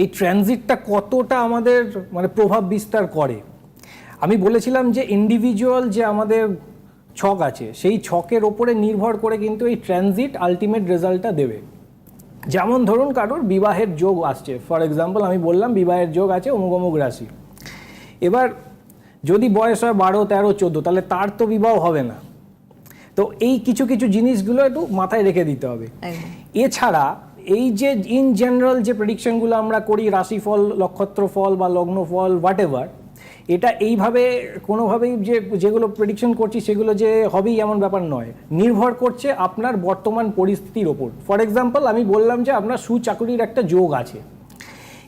এই ট্রানজিটটা কতটা আমাদের মানে প্রভাব বিস্তার করে? আমি বলেছিলাম যে ইন্ডিভিজুয়াল যে আমাদের ছক আছে সেই ছকের ওপরে নির্ভর করে কিন্তু এই ট্রানজিট আলটিমেট রেজাল্টটা দেবে। যেমন ধরুন কারোর বিবাহের যোগ আসছে। ফর এক্সাম্পল আমি বললাম বিবাহের যোগ আছে অমুক অমুক রাশি। এবার যদি বয়স হয় বারো তেরো চোদ্দ তাহলে তার তো বিবাহ হবে না। তো এই কিছু কিছু জিনিসগুলো একটু মাথায় রেখে দিতে হবে। এছাড়া এই যে ইন জেনারেল যে প্রেডিকশনগুলো আমরা করি, রাশিফল নক্ষত্র ফল বা লগ্ন ফল হোয়াট এভার এটা এইভাবে কোনোভাবেই যে, যেগুলো প্রেডিকশন করছি সেগুলো যে হবেই এমন ব্যাপার নয়। নির্ভর করছে আপনার বর্তমান পরিস্থিতির ওপর। ফর এক্সাম্পল আমি বললাম যে আপনার সুচাকুরির একটা যোগ আছে।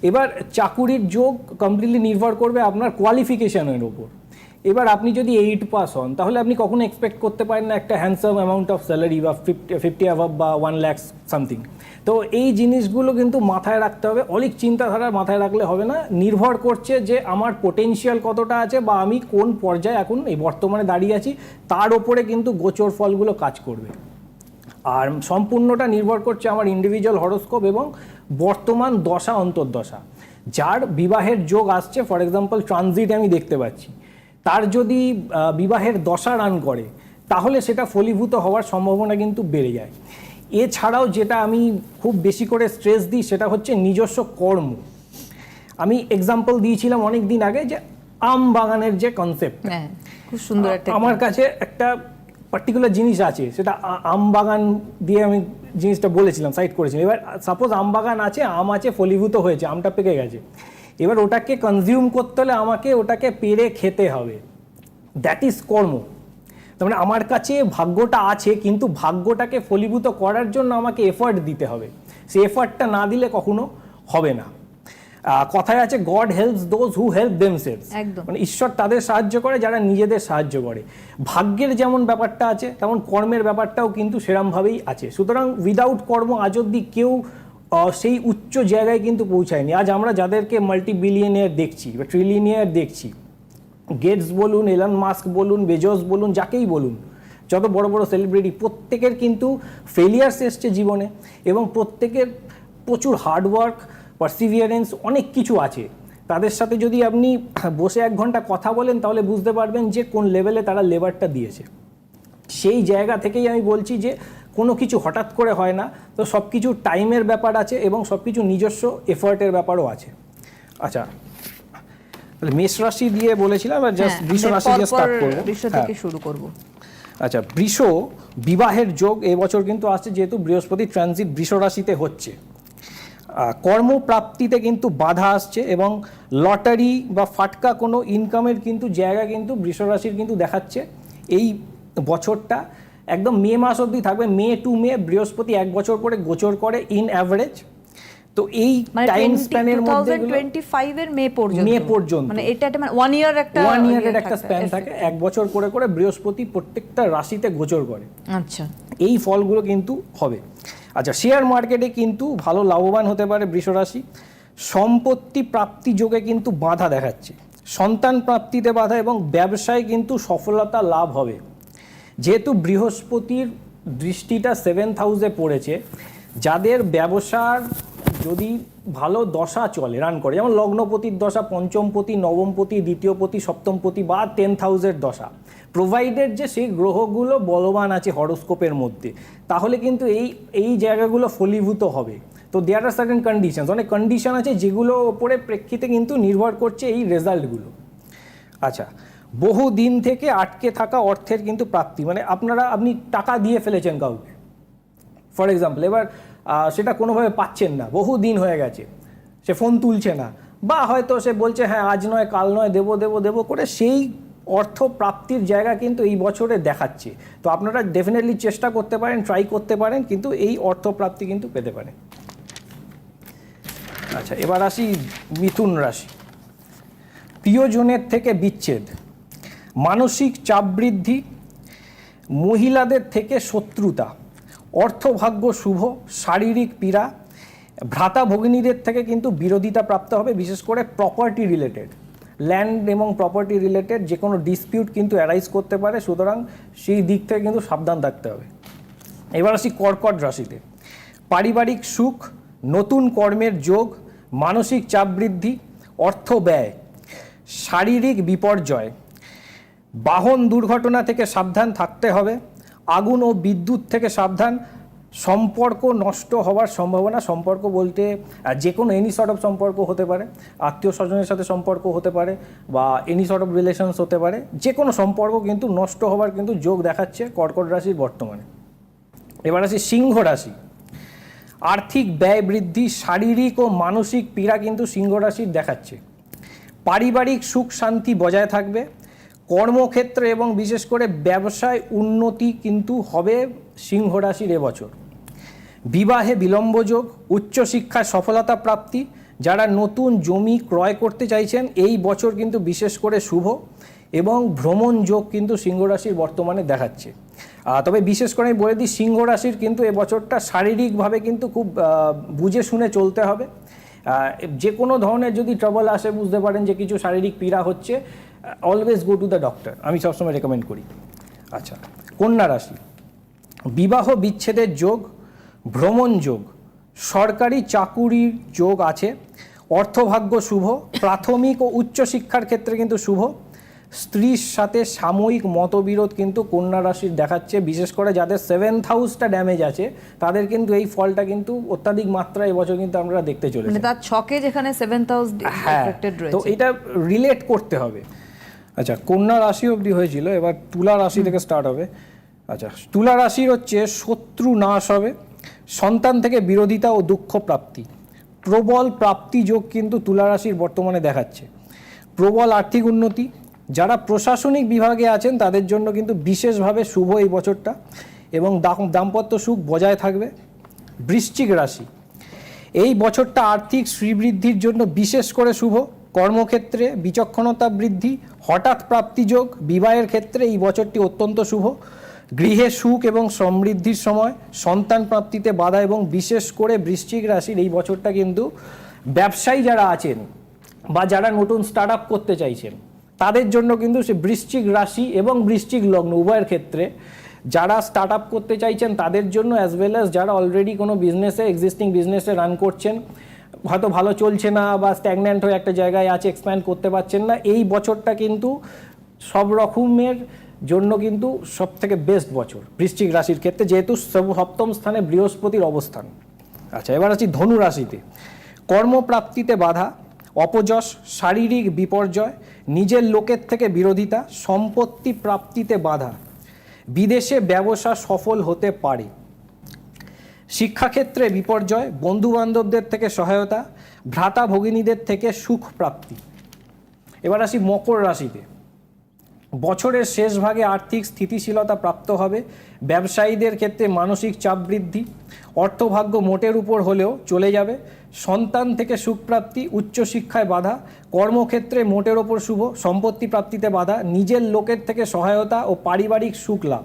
এবার চাকুরির যোগ কমপ্লিটলি নির্ভর করবে আপনার কোয়ালিফিকেশনের ওপর। এবার আপনি যদি এইট পাস হন, তাহলে আপনি কখনো এক্সপেক্ট করতে পারেন না একটা হ্যান্ডসাম অ্যামাউন্ট অফ স্যালারি বা ফিফটি অ্যাভাব বা ওয়ান ল্যাক্স সামথিং তো এই জিনিসগুলো কিন্তু মাথায় রাখতে হবে। অনেক চিন্তাধারা মাথায় রাখলে হবে না। নির্ভর করছে যে আমার পোটেনশিয়াল কতটা আছে বা আমি কোন পর্যায়ে এখন এই বর্তমানে দাঁড়িয়ে আছি। তার ওপরে কিন্তু গোচর ফলগুলো কাজ করবে। আর সম্পূর্ণটা নির্ভর করছে আমার ইন্ডিভিজুয়াল হরস্কোপ এবং বর্তমান দশা, অন্তর্দশা। যার বিবাহের যোগ আসছে ফর এক্সাম্পল ট্রানজিট আমি দেখতে পাচ্ছি। তার যদি বিবাহের দশা রান করে তাহলে সেটা ফলীভূত হওয়ার সম্ভাবনা কিন্তু বেড়ে যায়। এছাড়াও যেটা আমি খুব বেশি করে স্ট্রেস দিই সেটা হচ্ছে নিজস্ব কর্ম। আমি এক্সাম্পল দিয়েছিলাম অনেক দিন আগে যে আম বাগানের যে কনসেপ্ট হ্যাঁ খুব সুন্দর আমার কাছে একটা পার্টিকুলার জিনিস আছে সেটা আম বাগান দিয়ে আমি জিনিসটা বলেছিলাম সাইড করেছিলাম। এবার সাপোজ আম বাগান আছে আম আছে ফলীভূত হয়েছে আমটা পেকে গেছে। এবার ওটাকে কনজিউম করতে হলে আমাকে ওটাকে পেরে খেতে হবে। দ্যাট ইজ কর্ম। তার মানে আমার কাছে ভাগ্যটা আছে কিন্তু ভাগ্যটাকে ফলীভূত করার জন্য আমাকে এফার্ট দিতে হবে। সে এফার্টটা না দিলে কখনো হবে না। কথায় আছে God helps those who help themselves. মানে ঈশ্বর তাদের সাহায্য করে যারা নিজেদের সাহায্য করে। ভাগ্যের যেমন ব্যাপারটা আছে তেমন কর্মের ব্যাপারটাও কিন্তু সেরমভাবেই আছে। সুতরাং উইদাউট কর্ম আজ অব্দি কেউ সেই উচ্চ জায়গায় কিন্তু পৌঁছায়নি। আজ আমরা যাদেরকে মাল্টি বিলিয়নিয়ার দেখছি বা ট্রিলিয়নিয়ার দেখছি গেটস বলুন এলান মাস্ক বলুন বেজস বলুন, যাকেই বলুন, যত বড় বড় সেলিব্রিটি প্রত্যেকের কিন্তু ফেলিয়ার্স এসছে জীবনে এবং প্রত্যেকের প্রচুর হার্ডওয়ার্ক পারসিভিয়ারেন্স অনেক কিছু আছে। তাদের সাথে যদি আপনি বসে এক ঘণ্টা কথা বলেন, তাহলে বুঝতে পারবেন যে কোন লেভেলে তারা লেবারটা দিয়েছে। সেই জায়গা থেকেই আমি বলছি যে কোনো কিছু হঠাৎ করে হয় না। তো সব কিছু টাইমের ব্যাপার আছে এবং সব কিছু নিজস্ব এফার্টের ব্যাপারও আছে। আচ্ছা তাহলে মেষ রাশি দিয়ে বলেছিলাম আর জাস্ট হ্যাঁ, বৃষ রাশি দিয়ে স্টার্ট করব। বৃষ হ্যাঁ। থেকে শুরু করব। আচ্ছা বৃষ বিবাহের যোগ এবছর কিন্তু আসছে যেহেতু বৃহস্পতি ট্রানজিট বৃষ রাশিতে হচ্ছে। কর্মপ্রাপ্তিতে কিন্তু বাধা আসছে এবং লটারি বা ফাটকা কোনো ইনকামের কিন্তু জায়গা কিন্তু বৃষ রাশির কিন্তু দেখাচ্ছে। এই বছরটা একদম মে মাস অবধি থাকবে। মে টু মে বৃহস্পতি এক বছর করে গোচর করে ইন অ্যাভারেজ তো এই টাইম স্প্যানের মধ্যে 2025 এর মে পর্যন্ত। মে পর্যন্ত। মানে এটা একটা মানে ওয়ান ইয়ার একটা ওয়ান ইয়ারের ইয়ে একটা স্প্যান থাকে। এক বছর করে করে বৃহস্পতি প্রত্যেকটা রাশিতে গোচর করে। আচ্ছা। এই ফলগুলো কিন্তু হবে। আচ্ছা শেয়ার মার্কেটে কিন্তু ভালো লাভবান হতে পারে বৃষরাশি সম্পত্তি প্রাপ্তি যোগে কিন্তু বাধা দেখাচ্ছে। সন্তান প্রাপ্তিতে বাধা এবং ব্যবসায় কিন্তু সফলতা লাভ হবে। যেহেতু বৃহস্পতির দৃষ্টিটা সেভেন্থ হাউসে পড়েছে, যাদের ব্যবসার যদি ভালো দশা চলে রান করে, যেমন লগ্নপতির দশা, পঞ্চমপতি, নবমপতি, দ্বিতীয়পতি, সপ্তমপতি বা টেন্থ হাউসের দশা প্রোভাইডেড যে সেই গ্রহগুলো বলবান আছে হরোস্কোপের মধ্যে, তাহলে কিন্তু এই এই জায়গাগুলো ফলীভূত হবে। তো দেয়ার আর সার্টেন কন্ডিশনস অনেক কন্ডিশন আছে যেগুলো ওপরে প্রেক্ষিতে কিন্তু নির্ভর করছে এই রেজাল্টগুলো আচ্ছা বহু দিন থেকে আটকে থাকা অর্থের কিন্তু প্রাপ্তি। মানে আপনারা, আপনি টাকা দিয়ে ফেলেছেন কাউকে। ফর এক্সাম্পল এবার সেটা কোনোভাবে পাচ্ছেন না। বহু দিন হয়ে গেছে। সে ফোন তুলছে না। বা হয়তো সে বলছে হ্যাঁ আজ নয়, কাল নয়, দেবো দেবো দেবো করে সেই অর্থ প্রাপ্তির জায়গা কিন্তু এই বছরে দেখাচ্ছে। তো আপনারা ডেফিনেটলি চেষ্টা করতে পারেন ট্রাই করতে পারেন, কিন্তু এই অর্থ প্রাপ্তি কিন্তু পেতে পারেন। আচ্ছা এবার আসি মিথুন রাশি। প্রিয়জনের থেকে বিচ্ছেদ। মানসিক চাপ বৃদ্ধি, মহিলাদের থেকে শত্রুতা, অর্থভাগ্য শুভ, শারীরিক পীড়া, ভ্রাতা ভগিনীদের থেকে কিন্তু বিরোধিতা প্রাপ্ত হবে, বিশেষ করে প্রপার্টি রিলেটেড ল্যান্ড এবং প্রপার্টি রিলেটেড যে কোনো ডিসপিউট কিন্তু অ্যারাইজ করতে পারে, সুতরাং সেই দিক থেকে কিন্তু সাবধান থাকতে হবে। এবার আসি কর্কট রাশিতে। পারিবারিক সুখ, নতুন কর্মের যোগ, মানসিক চাপ বৃদ্ধি, অর্থ ব্যয়, শারীরিক বিপর্যয় বাহন দুর্ঘটনা থেকে সাবধান থাকতে হবে, আগুন ও বিদ্যুৎ থেকে সাবধান, সম্পর্ক নষ্ট হওয়ার সম্ভাবনা, সম্পর্ক বলতে যে কোনো এনি সর্ট অফ সম্পর্ক হতে পারে, আত্মীয় স্বজনের সাথে সম্পর্ক হতে পারে বা এনি সর্ট অফ রিলেশনস হতে পারে, যে কোনো সম্পর্ক কিন্তু নষ্ট হওয়ার কিন্তু যোগ দেখাচ্ছে কর্কট রাশির বর্তমানে। এবার আসি সিংহ রাশি। আর্থিক ব্যয় বৃদ্ধি, শারীরিক ও মানসিক পীড়া কিন্তু সিংহ রাশির দেখাচ্ছে। পারিবারিক সুখ শান্তি বজায় থাকবে কর্মক্ষেত্রে এবং বিশেষ করে ব্যবসায় উন্নতি কিন্তু হবে সিংহ রাশির এবছর। বিবাহে বিলম্বযোগ উচ্চশিক্ষায় সফলতা প্রাপ্তি, যারা নতুন জমি ক্রয় করতে চাইছেন, এই বছর কিন্তু বিশেষ করে শুভ এবং ভ্রমণ যোগ কিন্তু সিংহ রাশির বর্তমানে দেখাচ্ছে। তবে বিশেষ করে আমি বলে দিই, সিংহ রাশির কিন্তু এবছরটা শারীরিকভাবে কিন্তু খুব বুঝে শুনে চলতে হবে। যে কোনো ধরনের যদি ট্রাবল আসে, বুঝতে পারেন যে কিছু শারীরিক পীড়া হচ্ছে always go to the doctor আমি সবসময় রেকমেন্ড করি। আচ্ছা কন্যা রাশি। বিবাহ বিচ্ছেদের যোগ ভ্রমণ যোগ সরকারি চাকুরির যোগ আছে। অর্থভাগ্য শুভ প্রাথমিক ও উচ্চশিক্ষার ক্ষেত্রে কিন্তু শুভ। স্ত্রীর সাথে সাময়িক মতবিরোধ কিন্তু কন্যা রাশির দেখাচ্ছে। বিশেষ করে যাদের সেভেন্থ হাউসটা ড্যামেজ আছে তাদের কিন্তু এই ফলটা কিন্তু অত্যাধিক মাত্রায় এবছর কিন্তু আমরা দেখতে চলেছি। মানে তার ছকে যেখানে সেভেন্থ হাউস হ্যাঁ তো এটা রিলেট করতে হবে। আচ্ছা কন্যা রাশি অবধি হয়েছিল এবার তুলা রাশি থেকে স্টার্ট হবে। আচ্ছা তুলা রাশির হচ্ছে শত্রু নাশ হবে সন্তান থেকে বিরোধিতা ও দুঃখ প্রাপ্তি। প্রবল প্রাপ্তি যোগ কিন্তু তুলা রাশির বর্তমানে দেখাচ্ছে। প্রবল আর্থিক উন্নতি যারা প্রশাসনিক বিভাগে আছেন তাদের জন্য কিন্তু বিশেষভাবে শুভ এই বছরটা এবং দাম্পত্য সুখ বজায় থাকবে। বৃশ্চিক রাশি এই বছরটা আর্থিক শ্রীবৃদ্ধির জন্য বিশেষ করে শুভ। কর্মক্ষেত্রে বিচক্ষণতা বৃদ্ধি, হঠাৎ প্রাপ্তিযোগ বিবাহের ক্ষেত্রে এই বছরটি অত্যন্ত শুভ। গৃহে সুখ এবং সমৃদ্ধির সময়, সন্তান প্রাপ্তিতে বাধা এবং বিশেষ করে বৃশ্চিক রাশির এই বছরটা কিন্তু ব্যবসায়ী যারা আছেন বা যারা নতুন স্টার্ট আপ করতে চাইছেন, তাদের জন্য কিন্তু সে বৃশ্চিক রাশি এবং বৃশ্চিক লগ্ন উভয়ের ক্ষেত্রে যারা স্টার্ট আপ করতে চাইছেন, তাদের জন্য অ্যাজ ওয়েল অ্যাজ যারা অলরেডি কোনো বিজনেসে এক্সিস্টিং বিজনেসে রান করছেন হয়তো ভালো চলছে না বা স্ট্যাগন্যান্ট হয়ে একটা জায়গায় আছে এক্সপ্যান্ড করতে পারছেন না, এই বছরটা কিন্তু সব রকমের জন্য কিন্তু সব থেকে বেস্ট বছর বৃশ্চিক রাশির ক্ষেত্রে, যেহেতু সপ্তম স্থানে বৃহস্পতির অবস্থান। আচ্ছা এবার আছি ধনু রাশিতে। কর্মপ্রাপ্তিতে বাধা, অপযশ, শারীরিক বিপর্যয়, নিজের লোকের থেকে বিরোধিতা, সম্পত্তি প্রাপ্তিতে বাধা। বিদেশে ব্যবসা সফল হতে পারে। শিক্ষাক্ষেত্রে বিপর্যয় বন্ধু বান্ধবদের থেকে সহায়তা, ভ্রাতা ভগিনীদের থেকে সুখ প্রাপ্তি। এবার আসি মকর রাশিতে। বছরের শেষ ভাগে আর্থিক স্থিতিশীলতা প্রাপ্ত হবে, ব্যবসায়ীদের ক্ষেত্রে মানসিক চাপ বৃদ্ধি, অর্থভাগ্য মোটের উপর হলেও চলে যাবে, সন্তান থেকে সুখপ্রাপ্তি উচ্চশিক্ষায় বাধা, কর্মক্ষেত্রে মোটের ওপর শুভ, সম্পত্তি প্রাপ্তিতে বাধা, নিজের লোকের থেকে সহায়তা ও পারিবারিক সুখ লাভ,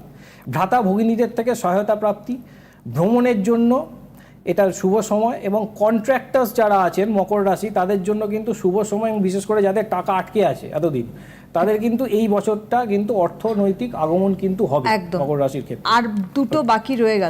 ভ্রাতা ভগিনীদের থেকে সহায়তা প্রাপ্তি ভ্রমণের জন্য এটা শুভ সময় এবং কন্ট্রাক্টার্স যারা আছেন মকর রাশি তাদের জন্য কিন্তু শুভ সময় এবং বিশেষ করে যাদের টাকা আটকে আছে এতদিন তাদের কিন্তু এই বছরটা কিন্তু অর্থনৈতিক আগমন কিন্তু হবে। মকর রাশির ক্ষেত্রে আর দুটো বাকি রয়ে গেল